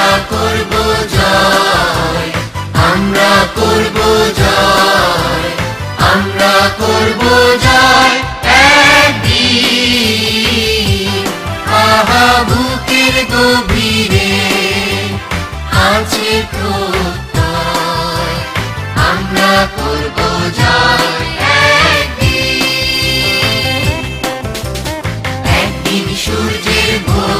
আমরা করব জয় আমরা করব গভীরে আছে। প্রত্যয় আমরা করব জয় একদিন। একদিন সূর্যের ভোর।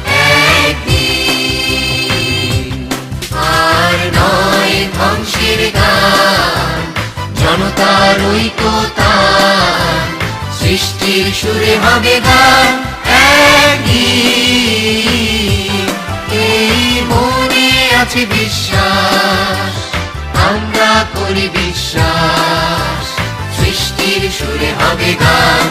জনতার ঐকতান সৃষ্টির সুরে হবে গান এই মনে আছে বিশ্বাস, আমরা করি বিশ্বাস। সৃষ্টির সুরে হবে গান